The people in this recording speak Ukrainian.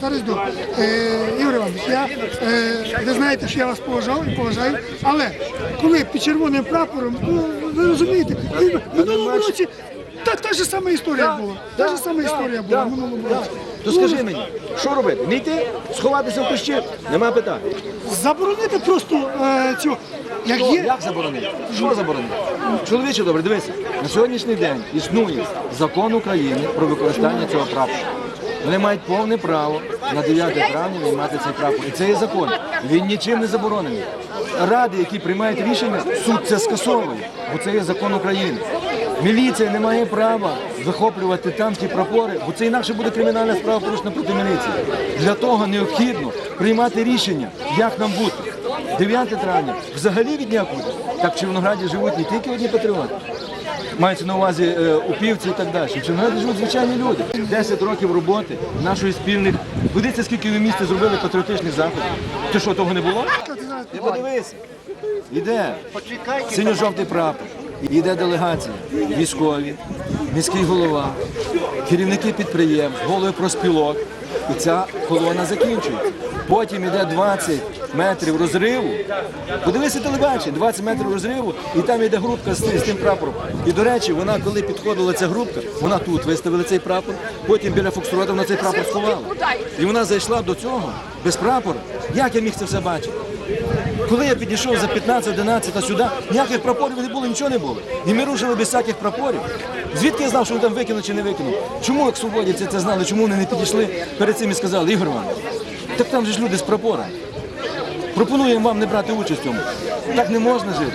Зараз йду. Е, Ігор Іванович, я, е, ви знаєте, що я вас поважав і поважаю, але коли під червоним прапором, ну, ви розумієте, і в минулому році та, та ж сама історія була. Та ж сама історія була в минулому році. То скажи мені, що робити? Не йти, сховатися в кущі? Нема питань. Заборонити просто е, цю, як Що, є, як заборонити? Що заборонити? Чоловіче добре, дивися, на сьогоднішній день існує закон України про використання цього прапора. Вони мають повне право на 9 травня виймати цей прапор. І це є закон. Він нічим не заборонений. Ради, які приймають рішення, суд це скасовує, бо це є закон України. Міліція не має права захоплювати ті прапори, бо це інакше буде кримінальна справа порушена проти міліції. Для того необхідно приймати рішення, як нам бути. 9 травня взагалі від буде. Так в Червонограді живуть не тільки одні патріоти. Мається на увазі е, упівці і так далі. В Червонограді живуть звичайні люди. 10 років роботи нашої спільних. Подивіться, скільки ви місті зробили патріотичних заходів. Ти що, того не було? Ти подивися. Іде синьо-жовтий прапор. Йде делегація, військові, міський голова, керівники підприємств, голови проспілок. І ця колона закінчується. Потім йде 20 метрів розриву. Подивися телебачення, 20 метрів розриву, і там йде групка з, з тим прапором. І до речі, вона, коли підходила ця групка, вона тут виставила цей прапор, потім біля Фокстрота вона цей прапор сховала. І вона зайшла до цього без прапора. Як я міг це все бачити? Коли я підійшов за 15-11 сюди, ніяких прапорів не було, нічого не було. І ми рушили без всяких прапорів. Звідки я знав, що вони там викинуть чи не викинуть? Чому як свободівці це знали? Чому вони не підійшли перед цим і сказали, Ігор Іванович, так там же ж люди з прапором. Пропонуємо вам не брати участь в цьому. Так не можна жити.